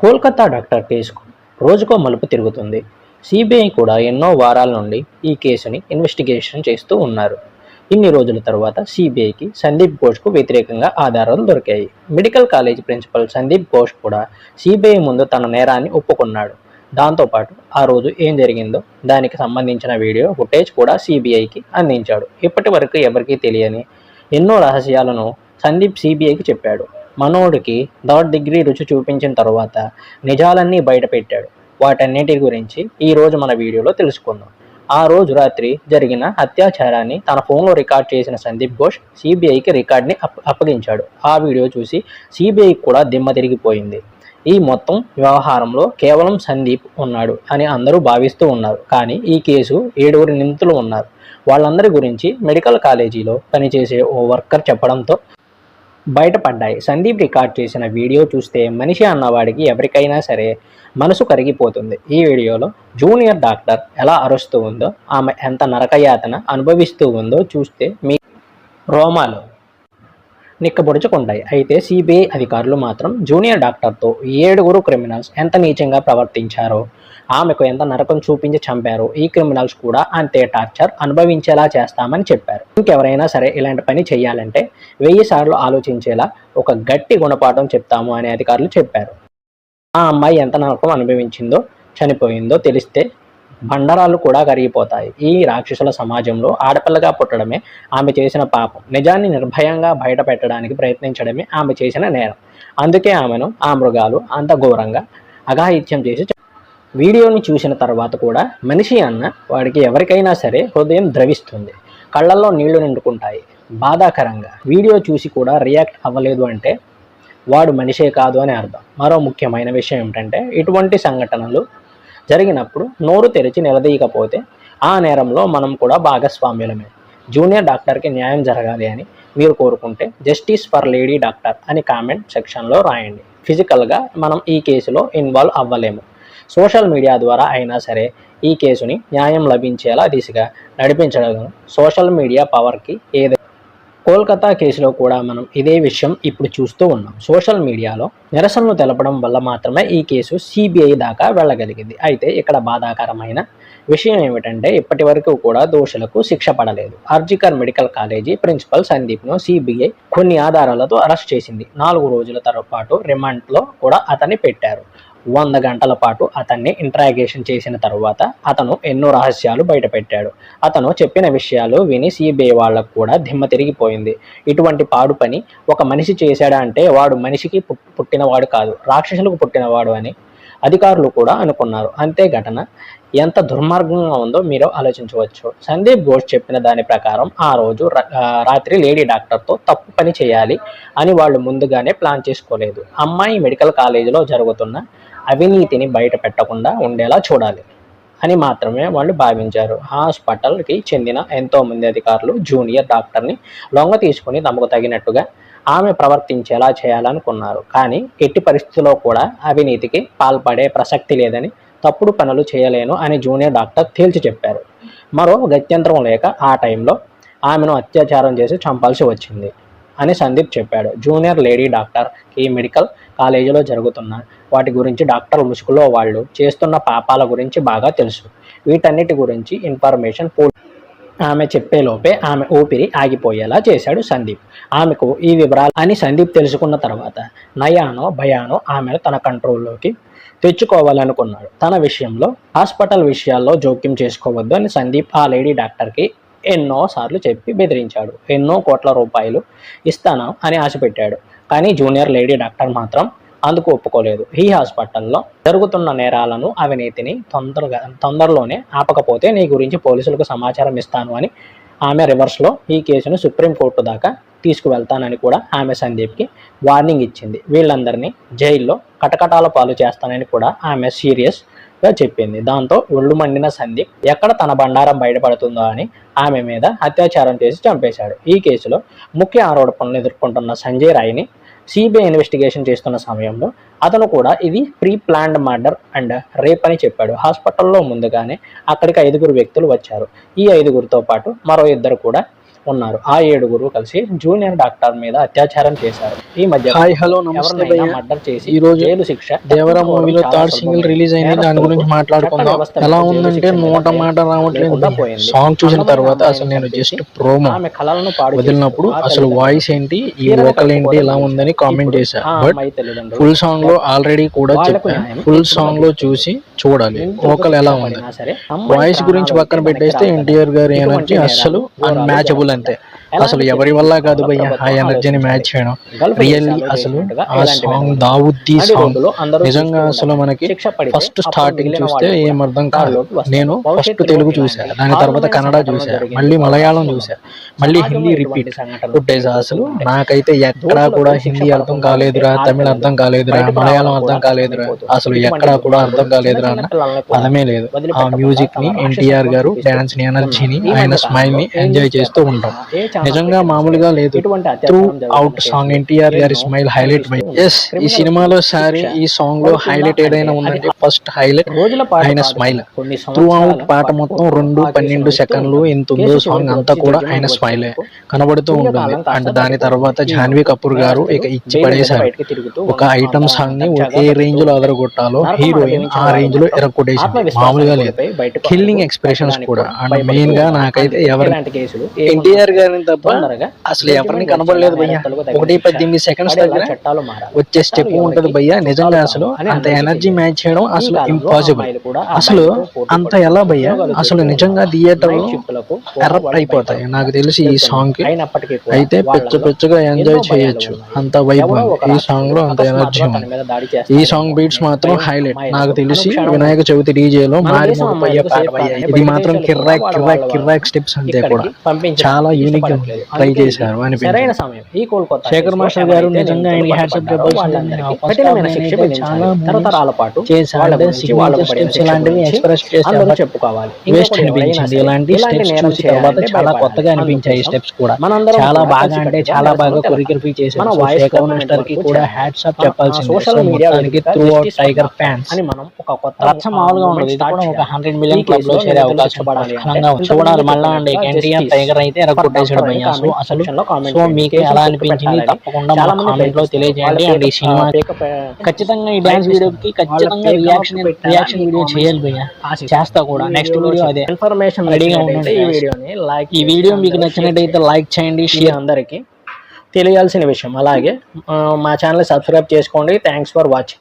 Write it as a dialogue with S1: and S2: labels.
S1: Kolkata doctor కేసుకు రోజుకో మలుపు తిరుగుతుంది. సిబిఐ కూడా ఎన్నో వారాల నుండి ఈ కేసుని ఇన్వెస్టిగేషన్ చేస్తూ ఉన్నారు. ఇన్ని రోజుల తర్వాత సిబిఐకి సందీప్ ఘోష్కు వ్యతిరేకంగా ఆధారాలు దొరికాయి. Medical college principal Sandeep Ghosh కూడా సిబిఐ ముందు తన నేరాన్ని ఒప్పుకున్నాడు. దాంతోపాటు ఆ రోజు ఏం జరిగిందో దానికి సంబంధించిన వీడియో ఫుటేజ్ కూడా సిబిఐకి అందించాడు. ఇప్పటి వరకు ఎవరికీ తెలియని ఎన్నో రహస్యాలను సందీప్ సిబిఐకి చెప్పాడు. మనోడికి థర్డ్ డిగ్రీ రుచి చూపించిన తర్వాత నిజాలన్నీ బయటపెట్టాడు. వాటన్నిటి గురించి ఈరోజు మన వీడియోలో తెలుసుకుందాం. ఆ రోజు రాత్రి జరిగిన అత్యాచారాన్ని తన ఫోన్లో రికార్డ్ చేసిన సందీప్ ఘోష్ సిబిఐకి రికార్డ్ని అప్ అప్పగించాడు. ఆ వీడియో చూసి సిబిఐ కూడా దిమ్మ తిరిగిపోయింది. ఈ మొత్తం వ్యవహారంలో కేవలం సందీప్ ఉన్నాడు అని అందరూ భావిస్తూ ఉన్నారు. కానీ ఈ కేసు ఏడుగురు నిందితులు ఉన్నారు. వాళ్ళందరి గురించి మెడికల్ కాలేజీలో పనిచేసే ఓ వర్కర్ చెప్పడంతో బయటపడ్డాయి. సందీప్ రికార్డ్ చేసిన వీడియో చూస్తే మనిషి అన్నవాడికి ఎవరికైనా సరే మనసు కరిగిపోతుంది. ఈ వీడియోలో జూనియర్ డాక్టర్ ఎలా అరుస్తూ ఉందో ఆమె ఎంత నరకయాతన అనుభవిస్తూ ఉందో చూస్తే మీ రోమాలు నిక్కబొడుచుకుంటాయి. అయితే సిబిఐ అధికారులు మాత్రం జూనియర్ డాక్టర్తో ఏడుగురు క్రిమినల్స్ ఎంత నీచంగా ప్రవర్తించారో ఆమెకు ఎంత నరకం చూపించి చంపారో ఈ క్రిమినల్స్ కూడా అంతే టార్చర్ అనుభవించేలా చేస్తామని చెప్పారు. ఇంకెవరైనా సరే ఇలాంటి పని చేయాలంటే వెయ్యి సార్లు ఆలోచించేలా ఒక గట్టి గుణపాఠం చెప్తాము అని అధికారులు చెప్పారు. ఆ అమ్మాయి ఎంత నరకం అనుభవించిందో చనిపోయిందో తెలిస్తే బండరాళ్ళు కూడా కరిగిపోతాయి. ఈ రాక్షసుల సమాజంలో ఆడపిల్లగా పుట్టడమే ఆమె చేసిన పాపం. నిజాన్ని నిర్భయంగా బయట పెట్టడానికి ప్రయత్నించడమే ఆమె చేసిన నేరం. అందుకే ఆమెను ఆ మృగాలు అంత ఘోరంగా అఘాయిత్యం చేసి వీడియోని చూసిన తర్వాత కూడా మనిషి అన్న వాడికి ఎవరికైనా సరే హృదయం ద్రవిస్తుంది. కళ్ళల్లో నీళ్ళు నిండుకుంటాయి. బాధాకరంగా వీడియో చూసి కూడా రియాక్ట్ అవ్వలేదు అంటే వాడు మనిషే కాదు అని అర్థం. మరో ముఖ్యమైన విషయం ఏమిటంటే ఇటువంటి సంఘటనలు జరిగినప్పుడు నోరు తెరిచి నిలదీయకపోతే ఆ నేరంలో మనం కూడా భాగస్వామ్యులమే. జూనియర్ డాక్టర్కి న్యాయం జరగాలి అని మీరు కోరుకుంటే జస్టిస్ ఫర్ లేడీ డాక్టర్ అని కామెంట్ సెక్షన్లో రాయండి. ఫిజికల్గా మనం ఈ కేసులో ఇన్వాల్వ్ అవ్వలేము. సోషల్ మీడియా ద్వారా అయినా సరే ఈ కేసుని న్యాయం లభించేలా దిశగా నడిపించడం సోషల్ మీడియా పవర్కి ఏదైనా కోల్కతా కేసులో కూడా మనం ఇదే విషయం ఇప్పుడు చూస్తూ ఉన్నాం. సోషల్ మీడియాలో నిరసనలు తెలపడం వల్ల మాత్రమే ఈ కేసు సిబిఐ దాకా వెళ్ళగలిగింది. అయితే ఇక్కడ బాధాకరమైన విషయం ఏమిటంటే ఇప్పటి వరకు కూడా దోషులకు శిక్ష పడలేదు. ఆర్జికర్ మెడికల్ కాలేజీ ప్రిన్సిపల్ సందీప్ను సిబిఐ కొన్ని ఆధారాలతో అరెస్ట్ చేసింది. నాలుగు రోజుల తర పాటు రిమాండ్లో కూడా అతన్ని పెట్టారు. వంద గంటల పాటు అతన్ని ఇంట్రాగేషన్ చేసిన తర్వాత అతను ఎన్నో రహస్యాలు బయటపెట్టాడు. అతను చెప్పిన విషయాలు విని సిబిఐ వాళ్ళకు కూడా దిమ్మ తిరిగిపోయింది. ఇటువంటి పాడు పని ఒక మనిషి చేశాడా అంటే వాడు మనిషికి పుట్టినవాడు కాదు రాక్షసులకు పుట్టినవాడు అని అధికారులు కూడా అనుకున్నారు. అంతే ఘటన. ఎంత దుర్మార్గంగా ఉందో మీరు ఆలోచించవచ్చు. సందీప్ ఘోష్ చెప్పిన దాని ప్రకారం ఆ రోజు రాత్రి లేడీ డాక్టర్తో తప్పు పని చేయాలి అని వాళ్ళు ముందుగానే ప్లాన్ చేసుకోలేదు. అమ్మాయి మెడికల్ కాలేజీలో జరుగుతున్న అవినీతిని బయట పెట్టకుండా ఉండేలా చూడాలి అని మాత్రమే వాళ్ళు భావించారు. హాస్పిటల్కి చెందిన ఎంతో మంది అధికారులు జూనియర్ డాక్టర్ని లొంగ తీసుకుని తమకు తగినట్టుగా ఆమె ప్రవర్తించేలా చేయాలనుకున్నారు. కానీ ఎట్టి పరిస్థితుల్లో కూడా అవినీతికి పాల్పడే ప్రసక్తి లేదని తప్పుడు పనులు చేయలేను అని జూనియర్ డాక్టర్ తేల్చి చెప్పారు. మరో గత్యంతరం లేక ఆ టైంలో ఆమెను అత్యాచారం చేసి చంపాల్సి వచ్చింది. అని సందీప్ చెప్పాడు. జూనియర్ లేడీ డాక్టర్ ఈ మెడికల్ కాలేజీలో జరుగుతున్న వాటి గురించి డాక్టర్ ముసుగులో వాళ్ళు చేస్తున్న పాపాల గురించి బాగా తెలుసు. వీటన్నిటి గురించి ఇన్ఫర్మేషన్ పూర్తి ఆమె చెప్పేలోపే ఆమె ఊపిరి ఆగిపోయేలా చేశాడు సందీప్. ఆమెకు ఈ వివరాలు అని సందీప్ తెలుసుకున్న తర్వాత నయానో భయానో ఆమెను తన కంట్రోల్లోకి తెచ్చుకోవాలనుకున్నాడు. తన విషయంలో హాస్పిటల్ విషయాల్లో జోక్యం చేసుకోవద్దు అని సందీప్ ఆ లేడీ డాక్టర్కి ఎన్నో సార్లు చెప్పి బెదిరించాడు. ఎన్నో కోట్ల రూపాయలు ఇస్తాను అని ఆశపెట్టాడు కానీ జూనియర్ లేడీ డాక్టర్ మాత్రం అందుకు ఒప్పుకోలేదు. ఈ హాస్పిటల్లో జరుగుతున్న నేరాలను అవినీతిని తొందరగా తొందరలోనే ఆపకపోతే నీ గురించి పోలీసులకు సమాచారం ఇస్తాను అని ఆమె రివర్స్లో ఈ కేసును సుప్రీంకోర్టు దాకా తీసుకువెళ్తానని కూడా ఆమె సందీప్కి వార్నింగ్ ఇచ్చింది. వీళ్ళందరినీ జైల్లో కటకటాల పాలు చేస్తానని కూడా ఆమె సీరియస్ గా చెప్పింది. దాంతో ఒళ్ళు మండిన సందీప్ ఎక్కడ తన బండారం బయటపడుతుందో అని ఆమె మీద అత్యాచారం చేసి చంపేశాడు. ఈ కేసులో ముఖ్య ఆరోపణలు ఎదుర్కొంటున్న సంజయ్ రాయ్ని సిబిఐ ఇన్వెస్టిగేషన్ చేస్తున్న సమయంలో అతను కూడా ఇది pre planned murder and rape అని చెప్పాడు. హాస్పిటల్లో ముందుగానే అక్కడికి ఐదుగురు వ్యక్తులు వచ్చారు. ఈ ఐదుగురితో పాటు మరో ఇద్దరు కూడా ఉన్నారు. ఆ ఏడుగురు కలిసి జూనియర్ డాక్టర్ మీద అత్యాచారం చేశారు. ఈ మధ్య
S2: హాయ్ హలో నమస్తే
S1: మర్డర్ చేసి
S2: ఈ రోజు
S1: జైలు శిక్ష
S2: దేవరా మూవీలో థర్డ్. సింగిల్ రిలీజ్ అయింది. దాని గురించి మాట్లాడుకుందాం. ఎలా ఉందంటే నోట మాట రావట్లేదు. సాంగ్ చూసిన తర్వాత అసలు నేను జస్ట్ ప్రోమో
S1: ఆమె కళలను పాడు
S2: వదిలినప్పుడు అసలు వాయిస్ ఏంటి? ఈ వోకల్ ఏంటి? ఎలా ఉందని కామెంట్
S1: ఇప్పుడు
S2: చేశా.
S1: ఆ
S2: బట్ ఫుల్ సాంగ్లో ఆల్రెడీ కూడా చెప్పాను ఫుల్ సాంగ్లో చూసి చూడాలి. వోకల్ ఎలా ఉంది? వాయిస్ గురించి పక్కన పెట్టేస్తే ఎన్టీఆర్ గారి ఎనర్జీ అస్సలు
S1: ఘోరాలు
S2: అన్మ్యాచబుల్
S1: అంటే
S2: అసలు ఎవరి వల్ల కాదు భయ్య ఆ ఎనర్జీని మ్యాచ్ చేయడం రియల్లీ అసలు ఆ సాంగ్ దావుద్దీ సాంగ్ నిజంగా అసలు. మనకి ఫస్ట్ స్టార్టింగ్ చూస్తే ఏం అర్థం కాదు. నేను ఫస్ట్ తెలుగు చూసా దాని తర్వాత కన్నడ
S1: జరిగాయి.
S2: మళ్ళీ మలయాళం చూసా మళ్ళీ హిందీ రిపీట్ కొట్టేసా అసలు. నాకైతే ఎక్కడా కూడా హిందీ అర్థం కాలేదురా తమిళ అర్థం కాలేదురా మలయాళం అర్థం కాలేదురా. అసలు ఎక్కడా కూడా అర్థం కాలేదురా అన్న పదమే లేదు ఆ
S1: మ్యూజిక్ని
S2: ఎన్టీఆర్ గారు డాన్స్ని ఎనర్జీని ఆయన
S1: స్మైల్ని
S2: ఎంజాయ్ చేస్తూ ఉంటాం నిజంగా మామూలుగా లేదు. త్రూ అవుట్ సాంగ్ ఎన్టీఆర్ గారి స్మైల్ హైలైట్ ఎస్ ఈ సినిమాలో సారి ఈ
S1: సాంగ్లో
S2: హైలైట్ ఏదైనా ఉందంటే ఫస్ట్ హైలైట్ ఆయన స్మైల్ త్రూ అవుట్ పాట మొత్తం రెండు పన్నెండు సెకండ్లు. ఎంత ఉందో సాంగ్ అంతా కూడా ఆయన స్మైలే కనబడుతూ ఉంటుంది. అండ్ దాని. తర్వాత
S1: ఈ
S2: జాహ్నవి కపూర్ గారు ఇక ఇచ్చి పడేశారు. ఒక ఐటమ్
S1: సాంగ్ని
S2: ఏ
S1: రేంజ్లో
S2: అదరగొట్టాలో హీరోయిన్ ఆ
S1: రేంజ్లో
S2: ఎరగొట్టేసింది మామూలుగా లేదు. కిల్లింగ్ ఎక్స్ప్రెషన్స్ కూడా. అండ్
S1: మెయిన్గా.
S2: నాకైతే ఎవరి ఎన్టీఆర్ గారిని తప్ప అసలు ఎవరిని కనబడలేదు భయ్య. ఒకటి పద్దెనిమిది సెకండ్స్ దగ్గర. వచ్చే స్టెప్ ఉంటది భయ్య. నిజంగా అసలు అంత ఎనర్జీ. మ్యాచ్ చేయడం అసలు ఇంపాసిబుల్ అసలు అంత ఎలా భయ్య? అసలు నిజంగా. థియేటర్
S1: వాళ్ళు
S2: అయిపోతాయి. నాకు తెలిసి ఈ
S1: సాంగ్కి
S2: అయితే పిచ్చ పిచ్చగా ఎంజాయ్ చేయొచ్చు. అంత
S1: ఒక
S2: ఈ సాంగ్లో అంత ఎనర్జీ ఉంది. ఈ సాంగ్ బీట్స్ మాత్రం హైలైట్ నాకు తెలిసి వినాయక చవితి డీజేలో మారి ఇది మాత్రం కిర్రాక్ కిర్రాక్ కిర్రాక్ స్టెప్స్ అంతే కూడా. చాలా యూనిక్. ట్రై చేశారు అనిపించింది
S1: సరైన సమయం ఈ కోల్కతా
S2: శేఖర్ మాస్టర్ గారు నిజంగా
S1: నిందితులు
S2: ఆయనకి హ్యాట్సప్
S1: పడ్డారో
S2: చెప్పాల్సింది
S1: వాళ్ళందరికీ
S2: ఆ ఫస్ట్
S1: కఠినమైన
S2: హాఫ్
S1: శిక్ష
S2: నేనైతే
S1: విధించాలి.
S2: చాలా
S1: తరతరాల పాటు
S2: చేశారు. ఇలాంటివి express చేశారు.
S1: చెప్పుకోవాలి
S2: వేస్ట్ అనిపించింది ఇలాంటి స్టెప్స్ చూసిన తర్వాత చాలా. కొత్తగా అనిపించాయి స్టెప్స్ కూడా చాలా బాగా అంటే చాలా బాగా. కొరియోగ్రఫీ చేశారు శేఖర్
S1: మాస్టర్కి
S2: కూడా. హ్యాట్సప్
S1: ఆ
S2: చెప్పాల్సింది
S1: సోషల్
S2: సో
S1: మీడియా
S2: మొత్తానికి
S1: వేదికగా
S2: త్రూ అవుట్ టైగర్ ఫ్యాన్స్
S1: అని మనం ఒక కొత్త
S2: రచ్చ మామూలుగా ఉండదు ఒక. హండ్రెడ్ మిలియన్
S1: క్లబ్లో
S2: చేరే అవకాశం చూడాలి మళ్ళా అండి ఎన్టీఆర్ టైగర్ అయితే భయ్య సో అసలు సో. మీకు ఎలా అనిపించింది? తప్పకుండా మన
S1: కామెంట్లో.
S2: తెలియజేయండి. అండ్ ఈ సినిమా ఖచ్చితంగా ఈ డాన్స్ వీడియోకి ఖచ్చితంగా రియాక్షన్ రియాక్షన్ వీడియో చేయాలి భయ్య. చేస్తా కూడా. నెక్స్ట్ వీడియో అదే.
S1: ఇన్ఫర్మేషన్
S2: రెడీగా ఉండండి
S1: ఈ. వీడియోని లైక్
S2: ఈ వీడియో మీకు నచ్చినట్టయితే లైక్ చేయండి షేర్
S1: అందరికీ తెలియాల్సిన విషయం. అలాగే మా ఛానల్ సబ్స్క్రైబ్ చేసుకోండి. Thanks for watching